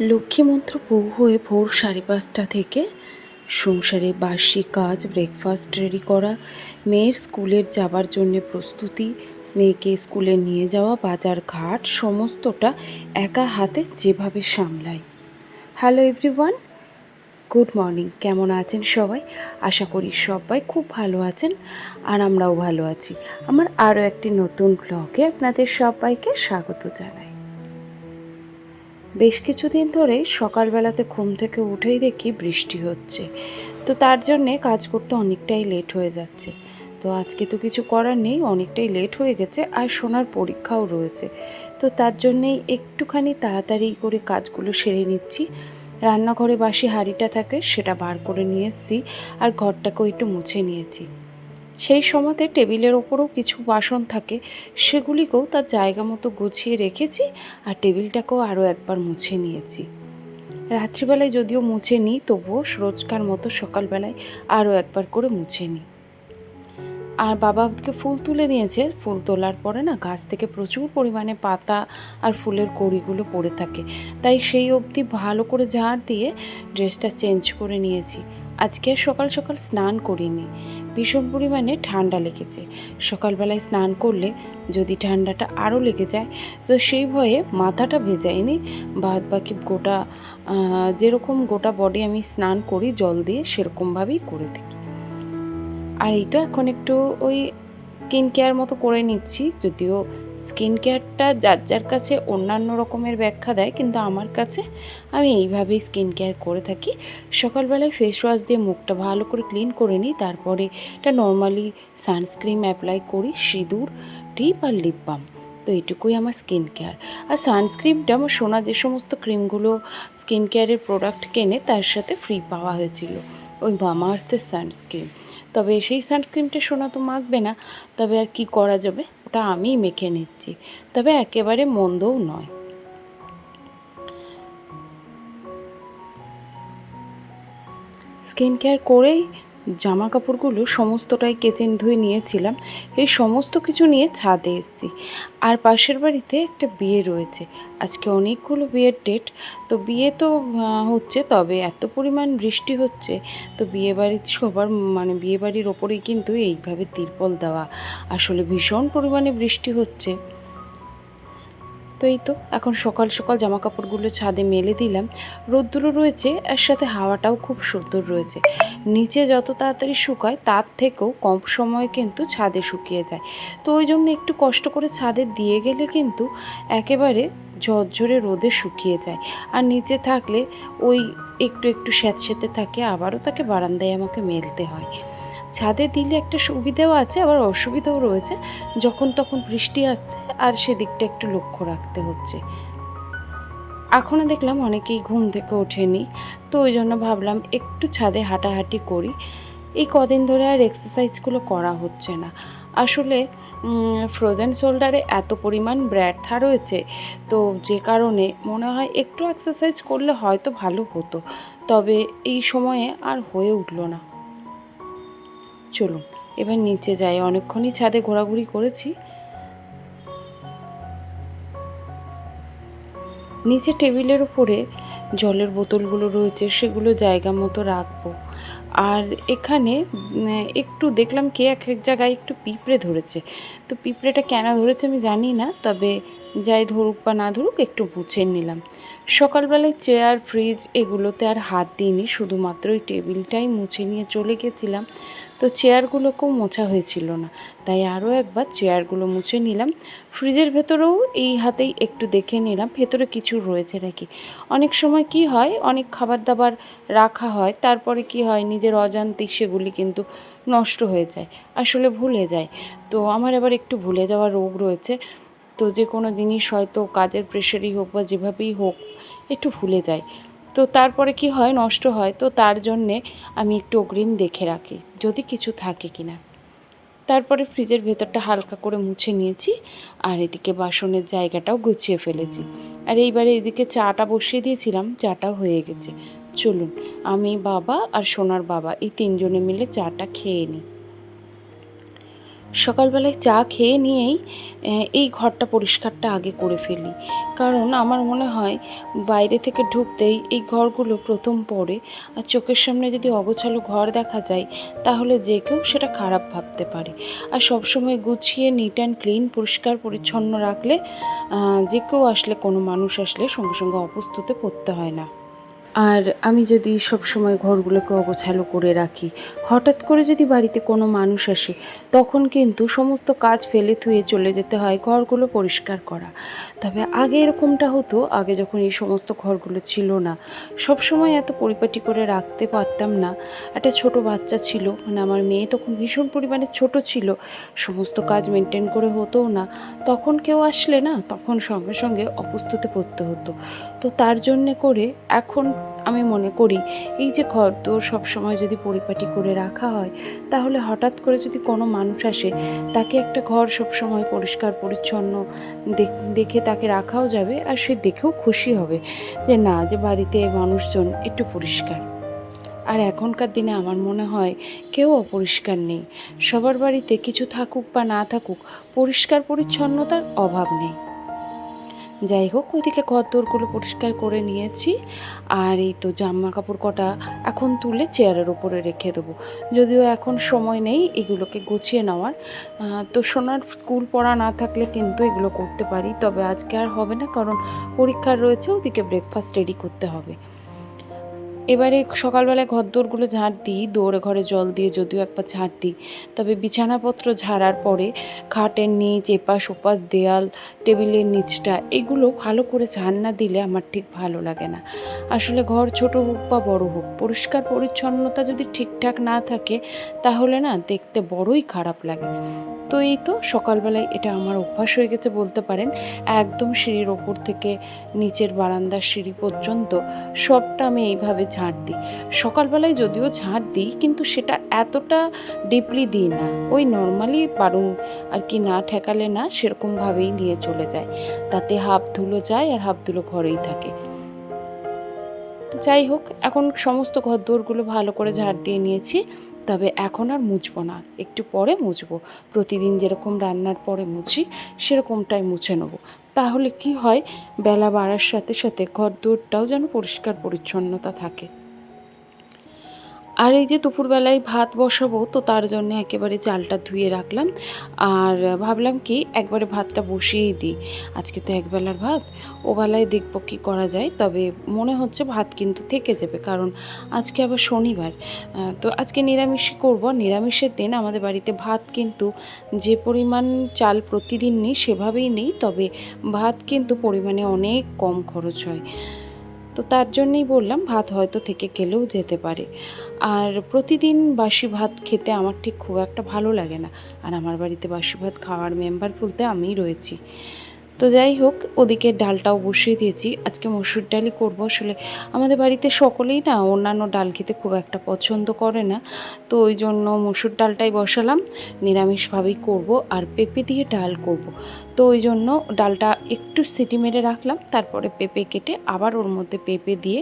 লক্ষ্মীমন্ত্র বউ হয়ে ভোর সাড়ে পাঁচটা থেকে সংসারে বার্ষিক কাজ ব্রেকফাস্ট রেডি করা, মেয়ের স্কুলের যাবার জন্য প্রস্তুতি, মেয়েকে স্কুলে নিয়ে যাওয়া, বাজার ঘাট সমস্তটা একা হাতে যেভাবে সামলাই। হ্যালো এভরিওয়ান গুড মর্নিং কেমন আছেন সবাই? আশা করি সবাই খুব ভালো আছেন আর আমরাও ভালো আছি। আমার আরও একটি নতুন ব্লগে আপনাদের সবাইকে স্বাগত জানাই। বেশ কিছুদিন ধরেই সকালবেলাতে ঘুম থেকে উঠেই দেখি বৃষ্টি হচ্ছে। তো তার জন্যে কাজ করতে অনেকটাই লেট হয়ে যাচ্ছে। তো আজকে তো কিছু করার নেই, অনেকটাই লেট হয়ে গেছে আর সোনার পরীক্ষাও রয়েছে। তো তার জন্যেই একটুখানি তাড়াতাড়ি করে কাজগুলো সেরে নিচ্ছি। রান্নাঘরে বাসি হাঁড়িটা থাকে সেটা বার করে নিয়ে এসেছি আর ঘরটাকেও একটু মুছে নিয়েছি। সেই সময়তে টেবিলের ওপরও কিছু বাসন থাকে, সেগুলিকেও তার জায়গা মতো গুছিয়ে রেখেছি আর টেবিলটাকেও আরও একবার মুছে নিয়েছি। রাত্রিবেলায় যদিও মুছে নিই তবুও রোজকার মতো সকালবেলায় আরও একবার করে মুছে নিই আর বাবাকে ফুল তুলে দিয়েছে ফুল তোলার পরে না গাছ থেকে প্রচুর পরিমাণে পাতা আর ফুলের কড়িগুলো পড়ে থাকে, তাই সেই অবধি ভালো করে ঝাড় দিয়ে ড্রেসটা চেঞ্জ করে নিয়েছি। আজকে সকাল সকাল স্নান করিনি। ভীষণ পরিমাণে ঠান্ডা লেগেছে। সকালবেলায় স্নান করলে যদি ঠান্ডাটা আরও লেগে যায়, তো সেই ভয়ে মাথাটা ভেজাইনি বাদ বাকি গোটা যেরকম গোটা বডি আমি স্নান করি, জল দিয়ে সেরকমভাবেই করে থাকি। আর এই তো এখন একটু ওই স্কিন কেয়ার মতো করে নিচ্ছি, যদিও স্কিন কেয়ারটা যার যার কাছে অন্যান্য রকমের ব্যাখ্যা দেয়, কিন্তু আমার কাছে আমি এইভাবেই স্কিন কেয়ার করে থাকি। সকালবেলায় ফেস ওয়াশ দিয়ে মুখটা ভালো করে ক্লিন করে নিই, তারপরে এটা নর্মালি সানস্ক্রিন অ্যাপ্লাই করি, সিঁদুর টিপ আর লিপ বাম তো এটুকুই আমার স্কিন কেয়ার। আর সানস্ক্রিনটা আমার সোনা যে সমস্ত ক্রিমগুলো স্কিন কেয়ারের প্রোডাক্ট কেনে, তার সাথে ফ্রি পাওয়া হয়েছিল, ওই মামাআর্থের সানস্ক্রিন তবে সেই সানস্ক্রিমটা সোনা তো মাখবে না, তবে আর কি করা যাবে? ওটা আমি মেখে নিচ্ছি। তবে একেবারে মন্দও নয়। স্কিন কেয়ার করেই জামা কাপড়গুলো সমস্তটাই কেচে ধুয়ে নিয়েছিলাম। এই সমস্ত কিছু নিয়ে ছাদে এসেছি। আর পাশের বাড়িতে একটা বিয়ে রয়েছে। আজকে অনেকগুলো বিয়ের ডেট। তো বিয়ে তো হচ্ছে, তবে এত পরিমাণ বৃষ্টি হচ্ছে, তো বিয়ে বাড়ির সবার মানে বিয়ে বাড়ির ওপরেই কিন্তু এইভাবে তিরপল দেওয়া। আসলে ভীষণ পরিমাণে বৃষ্টি হচ্ছে। তো এই তো, এখন সকাল সকাল জামা কাপড়গুলো ছাদে মেলে দিলাম। রোদ্দুরও রয়েছে, এর সাথে হাওয়াটাও খুব সুন্দর রয়েছে। নিচে যত তাড়াতাড়ি শুকায়, তার থেকেও কম সময়ে কিন্তু ছাদে শুকিয়ে যায়। তো ওই জন্য একটু কষ্ট করে ছাদে দিয়ে গেলে কিন্তু একেবারে ঝরঝরে রোদে শুকিয়ে যায়। আর নিচে থাকলে ওই একটু একটু স্যাঁতস্যাঁতে থাকে, আবারও তাকে বারান্দায় আমাকে মেলতে হয়। ছাদে দিলে একটা সুবিধাও আছে, আবার অসুবিধাও রয়েছে। যখন তখন বৃষ্টি আসছে আর সেদিকটা একটু লক্ষ্য রাখতে হচ্ছে। এখনও দেখলাম অনেকেই ঘুম থেকে ওঠেনি, তো ওই জন্য ভাবলাম একটু ছাদে হাঁটাহাঁটি করি। এই কদিন ধরে আর এক্সারসাইজগুলো করা হচ্ছে না। আসলে ফ্রোজেন শোল্ডারে এত পরিমাণ ব্যথা রয়েছে, তো যে কারণে মনে হয় একটু এক্সারসাইজ করলে হয়তো ভালো হতো, তবে এই সময়ে আর হয়ে উঠল না। চলুন, এবার নিচে যাই। অনেকক্ষণই ছাদে ঘোরাঘুরি করেছি। নিচে টেবিলের উপরে জলের বোতলগুলো রয়েছে, সেগুলো জায়গা মতো রাখব। আর এখানে একটু দেখলাম কে এক এক জায়গায় একটু পিঁপড়ে ধরেছে। তো পিঁপড়েটা কেন ধরেছে আমি জানি না, তবে যাই ধরুক বা না ধরুক, একটু মুছে নিলাম। সকালবেলায় চেয়ার, ফ্রিজ এগুলোতে আর হাত দিইনি, শুধুমাত্র ওই টেবিলটাই মুছে নিয়ে চলে গেছিলাম। তো চেয়ারগুলোকেও মোছা হয়েছিল না, তাই আরও একবার চেয়ারগুলো মুছে নিলাম। ফ্রিজের ভেতরেও এই হাতেই একটু দেখে নিলাম, ভেতরে কিছু রয়েছে নাকি। অনেক সময় কি হয়, অনেক খাবার দাবার রাখা হয়, তারপরে কি হয়, নিজের অজান্তে সেগুলি কিন্তু নষ্ট হয়ে যায়, আসলে ভুলে যায়। তো আমার আবার একটু ভুলে যাওয়ার রোগ রয়েছে। তো যে কোনো জিনিস হয়তো কাজের প্রেশারই হোক বা যেভাবেই হোক, একটু ভুলে যায়। তো তারপরে কি হয়, নষ্ট হয়, তো তার জন্যে আমি একটু অগ্রিম দেখে রাখি, যদি কিছু থাকে কি না তারপরে ফ্রিজের ভেতরটা হালকা করে মুছে নিয়েছি, আর এদিকে বাসনের জায়গাটাও গুছিয়ে ফেলেছি। আর এইবারে এদিকে চাটা বসিয়ে দিয়েছিলাম চাটাও হয়ে গেছে। চলুন, আমি বাবা আর সোনার বাবা, এই তিনজনে মিলে চাটা খেয়ে নিই। সকালবেলায় চা খেয়ে নিয়েই এই ঘরটা পরিষ্কারটা আগে করে ফেলি। কারণ আমার মনে হয়, বাইরে থেকে ঢুকতেই এই ঘরগুলো প্রথম পড়ে। আর চোখের সামনে যদি অগোছালো ঘর দেখা যায়, তাহলে যে কেউ সেটা খারাপ ভাবতে পারে। আর সবসময় গুছিয়ে নিট অ্যান্ড ক্লিন পরিষ্কার, পরিচ্ছন্ন রাখলে যে কেউ আসলে, কোনো মানুষ আসলে সঙ্গে সঙ্গে অপ্রস্তুতে পড়তে হয় না। আর আমি যদি সব সময় ঘরগুলোকে অগোছালো করে রাখি, হঠাৎ করে যদি বাড়িতে কোনো মানুষ আসে, তখন কিন্তু সমস্ত কাজ ফেলে থুয়ে চলে যেতে হয় ঘরগুলো পরিষ্কার করা। তবে আগে এরকমটা হতো, আগে যখন এই সমস্ত ঘরগুলো ছিল না, সব সময় এত পরিপাটি করে রাখতে পারতাম না। একটা ছোট বাচ্চা ছিল মানে আমার মেয়ে তখন ভীষণ পরিমাণে ছোট ছিল, সমস্ত কাজ মেনটেন করে হতো না। তখন কেউ আসলে না, তখন সঙ্গে সঙ্গে অপুস্তুতে পড়তে হতো। তো তার জন্যে করে এখন আমি মনে করি, এই যে ঘর তো সবসময় যদি পরিপাটি করে রাখা হয়, তাহলে হঠাৎ করে যদি কোনো মানুষ আসে, তাকে একটা ঘর সবসময় পরিষ্কার, পরিচ্ছন্ন দেখে তাকে রাখাও যাবে আর সে দেখেও খুশি হবে যে না, যে বাড়িতে মানুষজন একটু পরিষ্কার। আর এখনকার দিনে আমার মনে হয় কেউ অপরিষ্কার নেই। সবার বাড়িতে কিছু থাকুক বা না থাকুক, পরিষ্কার, পরিচ্ছন্নতার অভাব নেই। যাই হোক, ওইদিকে ঘরদোরগুলো পরিষ্কার করে নিয়েছি। আর এই তো জামা কাপড় কটা এখন তুলে চেয়ারের ওপরে রেখে দেবো। যদিও এখন সময় নেই এগুলোকে গুছিয়ে নেওয়ার। তো সোনার স্কুল পড়া না থাকলে কিন্তু এগুলো করতে পারি। তবে আজকে আর হবে না, কারণ পরীক্ষার রয়েছে, ওদিকে ব্রেকফাস্ট রেডি করতে হবে। এবারে সকালবেলায় ঘর ঘরদোরগুলো ঝাড় দিই, দৌড়ে ঘরে জল দিয়ে যদিও একবার ঝাড় দিই। তবে বিছানাপত্র ঝাড়ার পরে খাটের নিচ, এপাশ ওপাশ, দেয়াল, টেবিলের নিচটা, এগুলো ভালো করে ঝাড় না দিলে আমার ঠিক ভালো লাগে না। আসলে ঘর ছোট হোক বা বড় হোক, পরিষ্কার পরিচ্ছন্নতা যদি ঠিকঠাক না থাকে, তাহলে না দেখতে বড়ই খারাপ লাগে। তো এই তো সকালবেলায় এটা আমার অভ্যাস হয়ে গেছে বলতে পারেন। একদম সিঁড়ির ওপর থেকে নিচের বারান্দার সিঁড়ি পর্যন্ত সবটা আমি এইভাবে ঝাঁট দিই। সকালবেলায় যদিও ঝাঁট দিই, কিন্তু সেটা এতটা ডিপলি দিই না। ওই নর্মালি বারুন আর কি না ঠেকালে না সেরকমভাবেই নিয়ে চলে যায়। তাতে হাফ ধুলো যায় আর হাফ ধুলো ঘরেই থাকে। তো যাই হোক, এখন সমস্ত ঘর দোরগুলো ভালো করে ঝাড় দিয়ে নিয়েছি। তবে এখন আর মুছবো না। একটু পরে মুছবো। প্রতিদিন যেরকম রান্নার পরে মুছি, সেরকমটাই মুছে নেব। তাহলে কি হয়? বেলা বাড়ার সাথে সাথে ঘর দৌড়টাও যেন পরিষ্কার পরিচ্ছন্নতা থাকে। আর এই যে দুপুরবেলায় ভাত বসাবো, তো তার জন্য একেবারে চালটা ধুয়ে রাখলাম। আর ভাবলাম কি, একবারে ভাতটা বসিয়েই দিই। আজকে তো একবেলার ভাত, ওবেলায় দেখব কি করা যায়। তবে মনে হচ্ছে ভাত কিন্তু থেকে যাবে, কারণ আজকে আবার শনিবার। তো আজকে নিরামিষই করব। নিরামিষের দিন আমাদের বাড়িতে ভাত কিন্তু যে পরিমাণ চাল প্রতিদিন নিই, সেভাবেই নেই। তবে ভাত কিন্তু পরিমাণে অনেক কম খরচ হয়। তো তার জন্যই বললাম, ভাত হয়তো থেকে গেলেও যেতে পারে। আর প্রতিদিন বাসি ভাত খেতে আমার ঠিক খুব একটা ভালো লাগে না। আর আমার বাড়িতে বাসি ভাত খাওয়ার মেম্বার বলতে আমিই রয়েছি। তো যাই হোক, ওদিকে ডালটাও বসিয়ে দিয়েছি। আজকে মসুর ডালই করব। আসলে আমাদের বাড়িতে সকলেই না অন্যান্য ডাল খেতে খুব একটা পছন্দ করে না। তো ওই জন্য মসুর ডালটাই বসালাম। নিরামিষভাবেই করব আর পেঁপে দিয়ে ডাল করব। তো ওই জন্য ডালটা একটু সিটি মেরে রাখলাম। তারপরে পেঁপে কেটে আবার ওর মধ্যে পেঁপে দিয়ে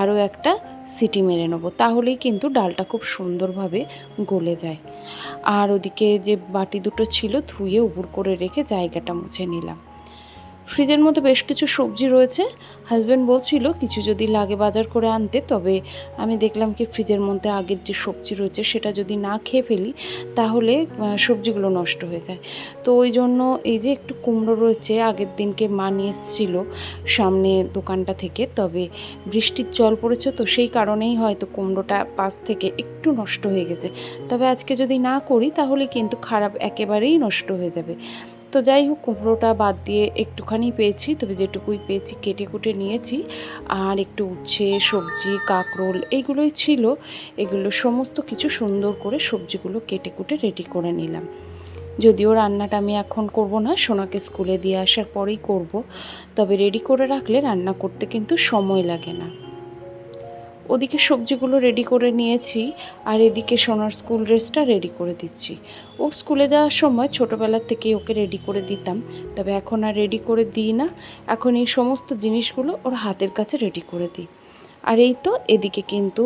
আরও একটা সিটি মেরে নেব। তাহলেই কিন্তু ডালটা খুব সুন্দরভাবে গলে যায়। আর ওদিকে যে বাটি দুটো ছিল, ধুয়ে উপর করে রেখে জায়গাটা মুছে নিলাম। ফ্রিজের মধ্যে বেশ কিছু সবজি রয়েছে। হাজব্যান্ড বলছিল, কিছু যদি লাগে বাজার করে আনতে, তবে আমি দেখলাম কি ফ্রিজের মধ্যে আগের যে সবজি রয়েছে, সেটা যদি না খেয়ে ফেলি, তাহলে সবজিগুলো নষ্ট হয়ে যায়। তো ওই জন্য এই যে একটু কুমড়ো রয়েছে, আগের দিনকে মা নিয়ে এসেছিল সামনে দোকানটা থেকে, তবে বৃষ্টির জল পড়েছে তো সেই কারণেই হয়তো কুমড়োটা পাশ থেকে একটু নষ্ট হয়ে গেছে। তবে আজকে যদি না করি, তাহলে কিন্তু খারাপ একেবারেই নষ্ট হয়ে যাবে। তো যাই হোক, কুমড়োটা বাদ দিয়ে একটুখানি পেয়েছি, তবে যেটুকুই পেয়েছি কেটে কুটে নিয়েছি। আর একটু উচ্ছে, সবজি, কাঁকরোল এইগুলোই ছিল। এগুলো সমস্ত কিছু সুন্দর করে সবজিগুলো কেটে কুটে রেডি করে নিলাম। যদিও রান্নাটা আমি এখন করব না, সোনাকে স্কুলে দিয়ে আসার পরেই করব। তবে রেডি করে রাখলে রান্না করতে কিন্তু সময় লাগে না। ওদিকে সবজিগুলো রেডি করে নিয়েছি, আর এদিকে সোনার স্কুল ড্রেসটা রেডি করে দিচ্ছি। ওর স্কুলে যাওয়ার সময় ছোটোবেলার থেকেই ওকে রেডি করে দিতাম, তবে এখন আর রেডি করে দিই না। এখন এই সমস্ত জিনিসগুলো ওর হাতের কাছে রেডি করে দিই। আর এই তো এদিকে কিন্তু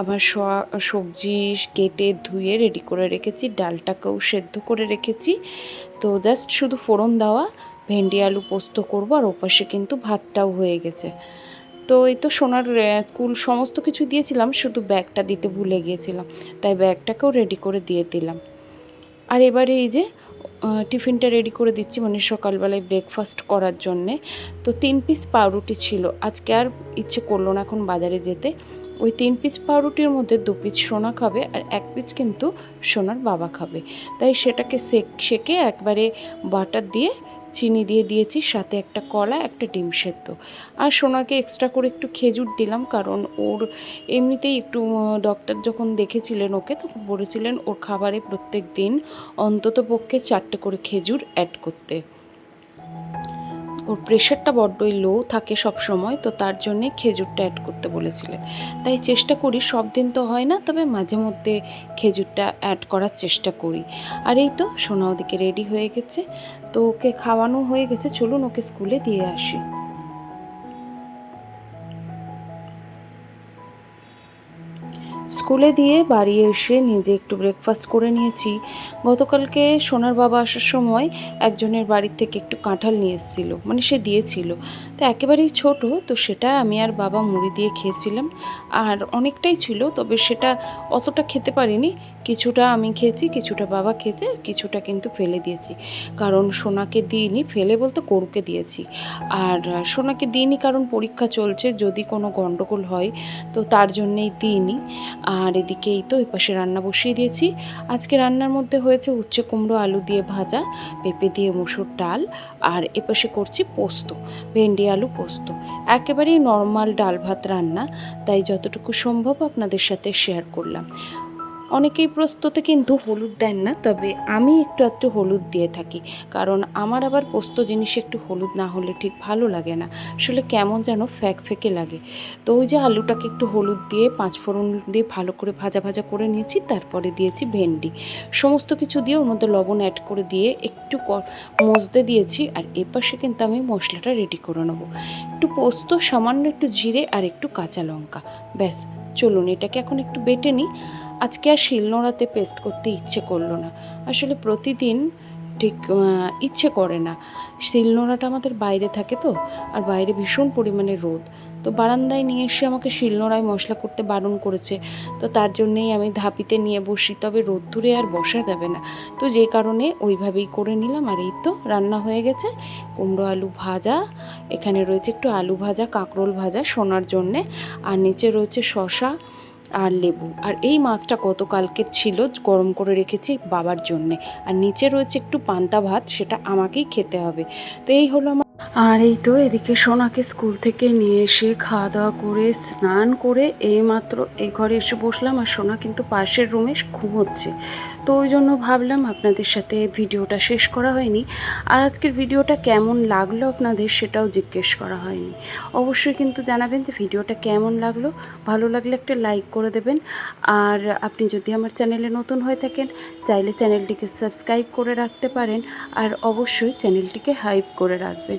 আমার সবজি কেটে ধুয়ে রেডি করে রেখেছি, ডালটাকেও সেদ্ধ করে রেখেছি। তো জাস্ট শুধু ফোড়ন দেওয়া, ভেন্ডি, আলু পোস্ত করব, আর ওপাশে কিন্তু ভাতটাও হয়ে গেছে। তো এই তো সোনার স্কুল সমস্ত কিছু দিয়েছিলাম, শুধু ব্যাগটা দিতে ভুলে গিয়েছিলাম। তাই ব্যাগটাকেও রেডি করে দিয়ে দিলাম। আর এবারে এই যে টিফিনটা রেডি করে দিচ্ছি মানে সকালবেলায় ব্রেকফাস্ট করার জন্যে। তো তিন পিস পাউরুটি ছিল। আজকে আর ইচ্ছে করল না এখন বাজারে যেতে। ওই তিন পিস পাউরুটির মধ্যে দু পিস সোনা খাবে, আর এক পিস কিন্তু সোনার বাবা খাবে। তাই সেটাকে সেক, সেকে একবারে বাটার দিয়ে চিনি দিয়ে দিয়েছি, সাথে একটা কলা, একটা ডিম সেদ্ধ। আর সোনাকে এক্সট্রা করে একটু খেজুর দিলাম, কারণ ওর এমনিতেই একটু ডক্টর যখন দেখেছিলেন ওকে, তখন বলেছিলেন ওর খাবারে প্রত্যেক দিন অন্তত পক্ষে চারটে করে খেজুর অ্যাড করতে। ওর প্রেশারটা বড্ডই লো থাকে সব সময় তো তার জন্যে খেজুরটা অ্যাড করতে বলেছিলেন তাই চেষ্টা করি, সব দিন তো হয় না, তবে মাঝে মধ্যে খেজুরটা অ্যাড করার চেষ্টা করি। আর এই তো সোনা ওদিকে রেডি হয়ে গেছে, তো ওকে খাওয়ানো হয়ে গেছে, চলুন ওকে স্কুলে দিয়ে আসি। স্কুলে দিয়ে বাড়ি এসে নিজে একটু ব্রেকফাস্ট করে নিয়েছি। গতকালকে সোনার বাবা আসার সময় একজনের বাড়ির থেকে একটু কাঁঠাল নিয়ে এসেছিল। মানে সে দিয়েছিল। তো একেবারেই ছোট, তো সেটা আমি আর বাবা মুড়ি দিয়ে খেয়েছিলাম। আর অনেকটাই ছিল, তবে সেটা অতটা খেতে পারিনি। কিছুটা আমি খেয়েছি, কিছুটা বাবা খেতে কিছুটা কিন্তু ফেলে দিয়েছি। কারণ সোনাকে দিইনি, ফেলে বলতে করুকে দিয়েছি। আর সোনাকে দিইনি কারণ পরীক্ষা চলছে, যদি কোনো গণ্ডগোল হয়, তো তার জন্যেই দিইনি। আর এদিকেই তো এই পাশে রান্না বসিয়ে দিয়েছি। আজকে রান্নার মধ্যে হয়েছে উচ্ছে কুমড়ো আলু দিয়ে ভাজা, পেঁপে দিয়ে মুসুর ডাল আর এপাশে করছি পোস্ত, ভেন্ডি, আলু পোস্ত। একেবারেই নর্মাল ডাল ভাত রান্না, তাই যতটুকু সম্ভব আপনাদের সাথে শেয়ার করলাম। অনেকেই প্রস্তুতে কিন্তু হলুদ দেন না, তবে আমি একটু একটু হলুদ দিয়ে থাকি। কারণ আমার আবার পোস্ত জিনিসে একটু হলুদ না হলে ঠিক ভালো লাগে না। আসলে কেমন যেন ফ্যাক ফেকে লাগে। তো ওই যে আলুটাকে একটু হলুদ দিয়ে পাঁচ ফোড়ন দিয়ে ভালো করে ভাজা ভাজা করে নিয়েছি, তারপরে দিয়েছি ভেন্ডি। সমস্ত কিছু দিয়ে ওর মধ্যে লবণ অ্যাড করে দিয়ে একটু মজতে দিয়েছি, আর এপাশে কিন্তু আমি মশলাটা রেডি করে নেব। একটু পোস্ত, সামান্য একটু জিরে আর একটু কাঁচা লঙ্কা। ব্যাস, চলুন এটাকে এখন একটু বেটে নিই। আজকে আর শিলনোড়াতে পেস্ট করতে ইচ্ছে করল না। আসলে প্রতিদিন ঠিক ইচ্ছে করে না। শিলনোড়াটা আমাদের বাইরে থাকে তো, আর বাইরে ভীষণ পরিমাণে রোদ। তো বারান্দায় নিয়ে এসে আমাকে শিলনোড়ায় মশলা করতে বারণ করেছে। তো তার জন্যেই আমি ধাপিতে নিয়ে বসি, তবে রোদ্দুরে আর বসা যাবে না। তো যে কারণে ওইভাবেই করে নিলাম, আর এই তো রান্না হয়ে গেছে। কুমড়ো আলু ভাজা, এখানে রয়েছে একটু আলু ভাজা, কাঁকরোল ভাজা সোনার জন্যে। আর নিচে রয়েছে শশা আর লেবু। আর এই মাছটা কত গতকালকে ছিল গরম করে রেখেছি বাবার জন্যে। আর নিচে রয়েছে একটু পান্তা ভাত, সেটা আমাকেই খেতে হবে। তো এই হলো আমার আর এই তো এদিকে সোনাকে স্কুল থেকে নিয়ে এসে খাওয়া দাওয়া করে, স্নান করে এইমাত্র এই ঘরে এসে বসলাম আর সোনা কিন্তু পাশের রুমে ঘুমোচ্ছে। তো ওই জন্য ভাবলাম আপনাদের সাথে ভিডিওটা শেষ করা হয়নি। আর আজকের ভিডিওটা কেমন লাগল আপনাদের সেটাও জিজ্ঞেস করা হয়নি। অবশ্যই কিন্তু জানাবেন যে ভিডিওটা কেমন লাগল। ভালো লাগলে একটা লাইক করে দেবেন। আর আপনি যদি আমার চ্যানেলে নতুন হয়ে থাকেন, চাইলে চ্যানেলটিকে সাবস্ক্রাইব করে রাখতে পারেন। আর অবশ্যই চ্যানেলটিকে হাইপ করে রাখবেন।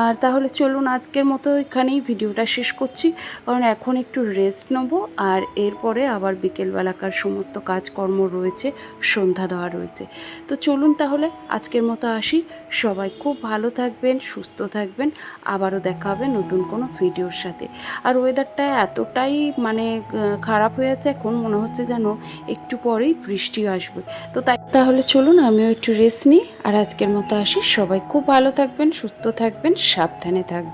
আর তাহলে চলুন আজকের মতো এখানেই ভিডিওটা শেষ করছি, কারণ এখন একটু রেস্ট নেব, আর এরপরে আবার বিকেলবেলাকার সমস্ত কাজকর্ম রয়েছে, সন্ধ্যা দেওয়া রয়েছে। তো চলুন তাহলে আজকের মতো আসি, সবাই খুব ভালো থাকবেন, সুস্থ থাকবেন, আবারও দেখা হবে নতুন কোনো ভিডিওর সাথে। আর ওয়েদারটা এতটাই মানে খারাপ হয়ে আছে এখন মনে হচ্ছে যেন একটু পরেই বৃষ্টি আসবে। তো তাই তাহলে চলুন আমিও একটু রেস্ট নিই, আর আজকের মতো আসি, সবাই খুব ভালো থাকবেন, সুস্থ থাকবেন সাবধানে থাকবেন।